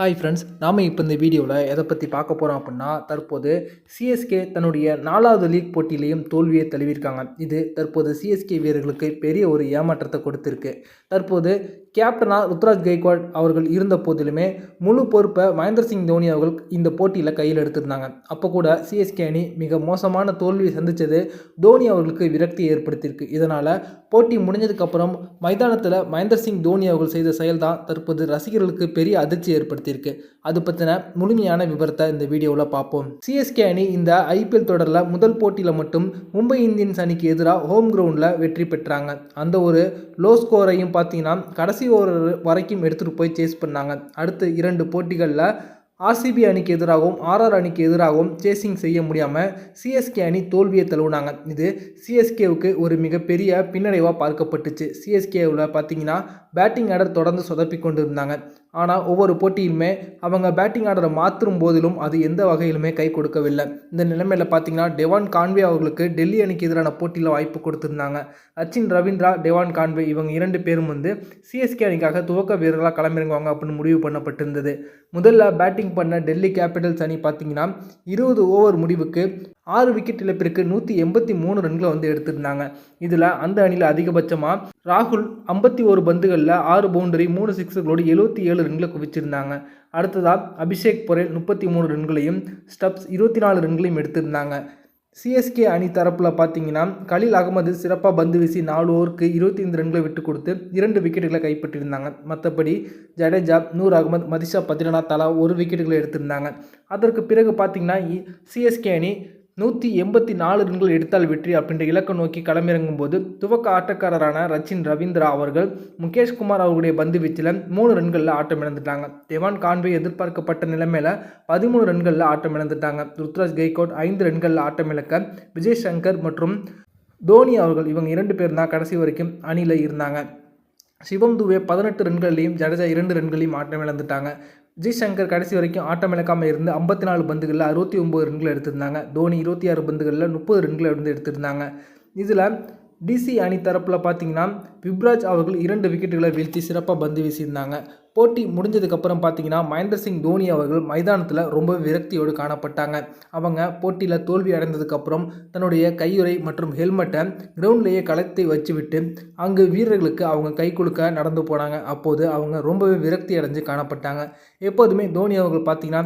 Hi friends நாம் இப்போ இந்த வீடியோவில் எதை பற்றி பார்க்க போகிறோம் அப்படின்னா தற்போது சிஎஸ்கே தன்னுடைய நாலாவது லீக் போட்டியிலையும் தோல்வியை தழுவியிருக்காங்க. இது தற்போது சிஎஸ்கே வீரர்களுக்கு பெரிய ஒரு ஏமாற்றத்தை கொடுத்துருக்கு. தற்போது கேப்டனாக ருத்ராஜ் கெய்க்வாட் அவர்கள் இருந்த போதிலுமே முழு பொறுப்பை மகேந்திர சிங் தோனி அவர்கள் இந்த போட்டியில் கையில் எடுத்திருந்தாங்க. அப்போ கூட சிஎஸ்கே அணி மிக மோசமான தோல்வியை சந்தித்தது தோனி அவர்களுக்கு விரக்தி ஏற்படுத்தியிருக்கு. இதனால் போட்டி முடிஞ்சதுக்கப்புறம் மைதானத்தில் மகேந்திர சிங் தோனி அவர்கள் செய்த செயல்தான் தற்போது ரசிகர்களுக்கு பெரிய அதிர்ச்சி ஏற்படுத்தியிருக்கு. அது பற்றின முழுமையான விவரத்தை இந்த வீடியோவில் பார்ப்போம். சிஎஸ்கே அணி இந்த ஐபிஎல் தொடரில் முதல் போட்டியில் மட்டும் மும்பை இந்தியன்ஸ் அணிக்கு எதிராக ஹோம் கிரவுண்டில் வெற்றி பெற்றாங்க. அந்த ஒரு லோ ஸ்கோரையும் பார்த்தீங்கன்னா கடைசி ஓவர் வரைக்கும் எடுத்துகிட்டு போய் சேஸ் பண்ணாங்க. அடுத்து இரண்டு போட்டிகளில் ஆர்சிபி அணிக்கு எதிராகவும் ஆர்ஆர் அணிக்கு எதிராகவும் சேசிங் செய்ய முடியாமல் சிஎஸ்கே அணி தோல்வியை தழுவினாங்க. இது சிஎஸ்கேவுக்கு ஒரு மிகப்பெரிய பின்னடைவாக பார்க்கப்பட்டுச்சு. சிஎஸ்கேவில் பார்த்தீங்கன்னா பேட்டிங் ஆர்டர் தொடர்ந்து சொதப்பி கொண்டு இருந்தாங்க ஆனால் ஒவ்வொரு போட்டியிலுமே அவங்க பேட்டிங் ஆர்டரை மாற்றும் போதிலும் அது எந்த வகையிலுமே கை கொடுக்கவில்லை. இந்த நிலைமையில் பார்த்தீங்கன்னா டெவான் கான்வே அவர்களுக்கு டெல்லி அணிக்கு எதிரான போட்டியில் வாய்ப்பு கொடுத்துருந்தாங்க. அச்சின் ரவீந்திரா டெவான் கான்வே இவங்க இரண்டு பேரும் வந்து சிஎஸ்கே அணிக்காக துவக்க வீரர்களாக களமிறங்குவாங்க அப்படின்னு முடிவு பண்ணப்பட்டிருந்தது. முதல்ல பேட்டிங் பண்ண டெல்லி கேபிட்டல்ஸ் அணி பார்த்தீங்கன்னா இருபது ஓவர் முடிவுக்கு ஆறு விக்கெட் இழப்பிற்கு நூற்றி எண்பத்தி மூணு ரன்களை வந்து எடுத்திருந்தாங்க. இதில் அந்த அணியில் அதிகபட்சமாக ராகுல் ஐம்பத்தி ஒரு பந்துகளில் ஆறு பவுண்டரி மூணு சிக்ஸுகளோடு எழுபத்தி ஏழு ரன்களை குவிச்சிருந்தாங்க. அடுத்ததாக அபிஷேக் பொரேல் முப்பத்தி மூணு ரன்களையும் ஸ்டப்ஸ் இருபத்தி நாலு ரன்களையும் எடுத்திருந்தாங்க. சிஎஸ்கே அணி தரப்பில் பார்த்தீங்கன்னா கலீல் அகமது சிறப்பாக பந்து வீசி நாலு ஓவருக்கு இருபத்தி ஐந்து ரன்களை விட்டு கொடுத்து இரண்டு விக்கெட்டுகளை கைப்பற்றியிருந்தாங்க. மற்றபடி ஜடேஜா நூர் அகமது மதிஷா பத்ரினா தலா ஒரு விக்கெட்டுகளை எடுத்திருந்தாங்க. அதற்கு பிறகு பார்த்தீங்கன்னா சிஎஸ்கே அணி நூற்றி எண்பத்தி நாலு ரன்கள் எடுத்தால் வெற்றி அப்படின்ற இலக்கை நோக்கி களமிறங்கும் போது துவக்க ஆட்டக்காரரான ரச்சின் ரவீந்திரா அவர்கள் முகேஷ்குமார் அவர்களுடைய பந்து வீச்சில் மூணு ரன்களில் ஆட்டம் இழந்துட்டாங்க. தேவான் கான்வே எதிர்பார்க்கப்பட்ட நிலைமையில் பதிமூணு ரன்களில் ஆட்டம் இழந்துட்டாங்க. ருத்ராஜ் கெய்கோட் ஐந்து ரன்களில் ஆட்டம் இழக்க விஜய் சங்கர் மற்றும் தோனி அவர்கள் இவங்க இரண்டு பேர் தான் கடைசி வரைக்கும் அணியில் இருந்தாங்க. சிவம் துவே பதினெட்டு ரன்களையும் ஜடேஜா இரண்டு ரன்களையும் ஆட்டம் இழந்துட்டாங்க. ஜிசங்கர் சங்கர் கடைசி வரைக்கும் ஆட்டம் இழக்காமல் இருந்து ஐம்பத்தி நாலு பந்துகளில் அறுபத்தி ஒம்பது ரன்கள் எடுத்திருந்தாங்க. தோனி இருபத்தி ஆறு பந்துகளில் முப்பது ரன்களை வந்து எடுத்திருந்தாங்க. இதில் டிசி அணி தரப்பில் பார்த்தீங்கன்னா விப்ராஜ் அவர்கள் இரண்டு விக்கெட்டுகளை வீழ்த்தி சிறப்பாக பந்து வீசியிருந்தாங்க. போட்டி முடிஞ்சதுக்கப்புறம் பார்த்தீங்கன்னா மகேந்திர சிங் தோனி அவர்கள் மைதானத்தில் ரொம்ப விரக்தியோடு காணப்பட்டாங்க. அவங்க போட்டியில் தோல்வி அடைந்ததுக்கப்புறம் தன்னுடைய கையுறை மற்றும் ஹெல்மெட்டை கிரவுண்ட்லேயே கலத்தி வச்சுவிட்டு அங்கு வீரர்களுக்கு அவங்க கை கொடுக்க நடந்து போனாங்க. அப்போது அவங்க ரொம்பவே விரக்தி அடைஞ்சு காணப்பட்டாங்க. எப்போதுமே தோனி அவர்கள் பார்த்தீங்கன்னா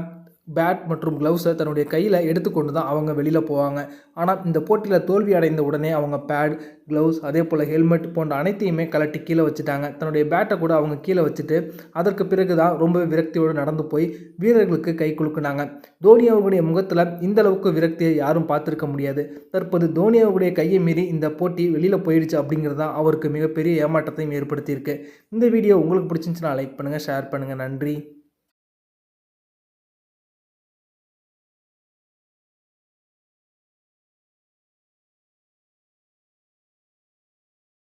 பேட் மற்றும் க்ளவுஸை தன்னுடைய கையில் எடுத்துக்கொண்டு தான் அவங்க வெளியில் போவாங்க. ஆனால் இந்த போட்டியில் தோல்வி அடைந்த உடனே அவங்க பேட் க்ளவுஸ் அதே போல் ஹெல்மெட் போன்ற அனைத்தையுமே கலட்டி கீழே வச்சுட்டாங்க. தன்னுடைய பேட்டை கூட அவங்க கீழே வச்சுட்டு அதற்கு பிறகு தான் ரொம்ப விரக்தியோடு நடந்து போய் வீரர்களுக்கு கை குலுக்குனாங்க. தோனி அவர்களுடைய முகத்தில் இந்த அளவுக்கு விரக்தியை யாரும் பார்த்துருக்க முடியாது. தற்போது தோனி அவர்களுடைய கையை மீறி இந்த போட்டி வெளியில் போயிடுச்சு அப்படிங்கிறது தான் அவருக்கு மிகப்பெரிய ஏமாற்றத்தையும் ஏற்படுத்தியிருக்கு. இந்த வீடியோ உங்களுக்கு பிடிச்சிருந்துச்சுன்னா லைக் பண்ணுங்கள் ஷேர் பண்ணுங்கள் நன்றி.